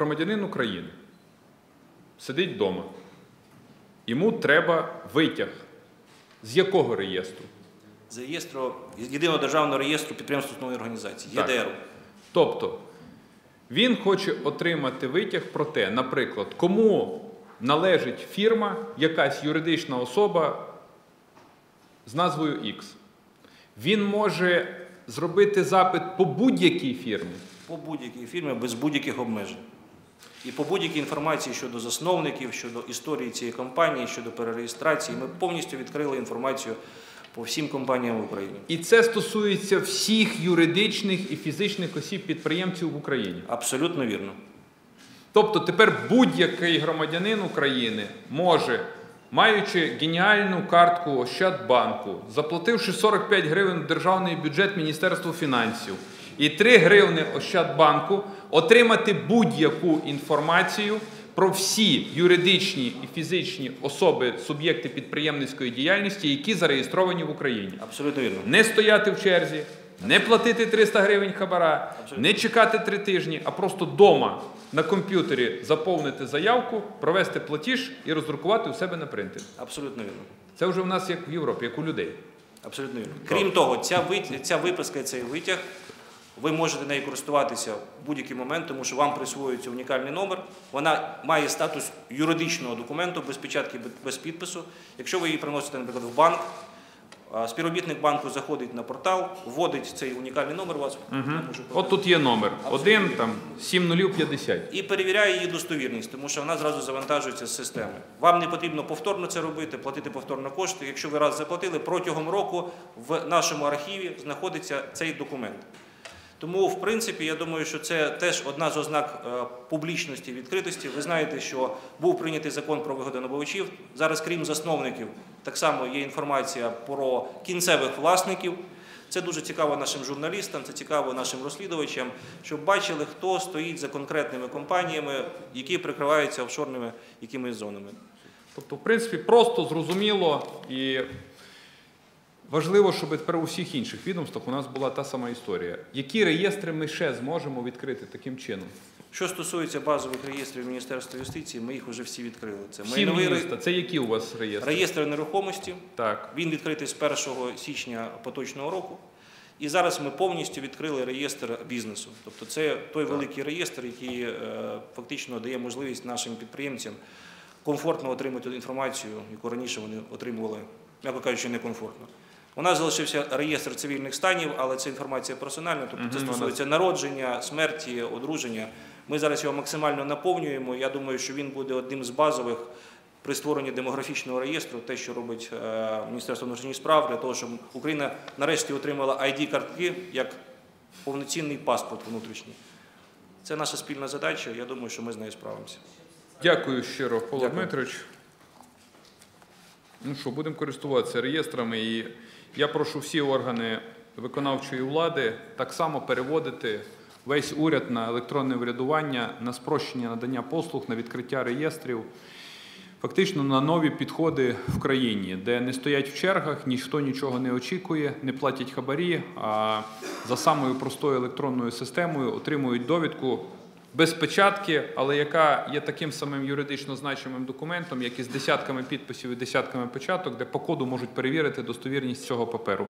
громадянин України сидить вдома. Йому треба витяг. З якого реєстру? З реєстру з єдиного державного реєстру підприємств установної організації. ЄДР. Тобто він хоче отримати витяг про те, наприклад, кому належить фірма, якась юридична особа з назвою X. Він може зробити запит по будь-якій фірмі. по будь-якій фірмі без будь-яких обмежень. І по будь-якій інформації щодо засновників, щодо історії цієї компанії, щодо перереєстрації, ми повністю відкрили інформацію по всім компаніям в Україні. І це стосується всіх юридичних і фізичних осіб підприємців в Україні. Абсолютно вірно. Тобто тепер будь-який громадянин України може, маючи геніальну картку Ощадбанку, заплативши 45 гривень в державний бюджет Міністерству фінансів і 3 гривни Ощадбанку, отримати будь-яку інформацію про всі юридичні і фізичні особи, суб'єкти підприємницької діяльності, які зареєстровані в Україні. Абсолютно вірно. Не стояти в черзі, не платити 300 гривень хабара, Абсолютно. не чекати три тижні, а просто вдома на комп'ютері заповнити заявку, провести платіж і роздрукувати у себе на принтері. Абсолютно вірно. Це вже у нас як в Європі, як у людей. Абсолютно вірно. Крім того, ця, вит- ця виписка, цей витяг, ви можете нею користуватися в будь-який момент, тому що вам присвоюється унікальний номер. Вона має статус юридичного документу без печатки, без- підпису. Якщо ви її приносите, наприклад, в банк, співробітник банку заходить на портал, вводить цей унікальний номер у вас. я От тут є номер. Абсолютно. Один там 7050. і перевіряє її достовірність, тому що вона зразу завантажується з системи. Вам не потрібно повторно це робити, платити повторно кошти. Якщо ви раз заплатили, протягом року в нашому архіві знаходиться цей документ. Тому, в принципі, я думаю, що це теж одна з ознак е, публічності відкритості. Ви знаєте, що був прийнятий закон про вигодонабувачів. Зараз, крім засновників, так само є інформація про кінцевих власників. Це дуже цікаво нашим журналістам, це цікаво нашим розслідувачам, щоб бачили, хто стоїть за конкретними компаніями, які прикриваються офшорними якимись зонами. Тобто, в принципі, просто зрозуміло і важливо, щоб тепер у всіх інших відомствах у нас була та сама історія. Які реєстри ми ще зможемо відкрити таким чином? Що стосується базових реєстрів Міністерства юстиції, ми їх вже всі відкрили. Це Всі майновий міста. Це які у вас реєстри? реєстр нерухомості. Так. Він відкритий з 1 січня поточного року. І зараз ми повністю відкрили реєстр бізнесу. Тобто це той великий реєстр, який е, фактично дає можливість нашим підприємцям комфортно отримати інформацію, яку раніше вони отримували, м'яко кажучи, некомфортно. У нас залишився реєстр цивільних станів, але це інформація персональна, тобто це стосується народження, смерті, одруження. Ми зараз його максимально наповнюємо. Я думаю, що він буде одним з базових при створенні демографічного реєстру, те, що робить е, Міністерство внутрішніх справ, для того, щоб Україна нарешті отримала ID-картки як повноцінний паспорт внутрішній. Це наша спільна задача. Я думаю, що ми з нею справимося. Дякую щиро, Павло Дмитрович. Ну що, будемо користуватися реєстрами. І я прошу всі органи виконавчої влади так само переводити весь уряд на електронне врядування, на спрощення надання послуг, на відкриття реєстрів. Фактично на нові підходи в країні, де не стоять в чергах, ніхто нічого не очікує, не платять хабарі, а за самою простою електронною системою отримують довідку без печатки, але яка є таким самим юридично значимим документом, як і з десятками підписів і десятками печаток, де по коду можуть перевірити достовірність цього паперу.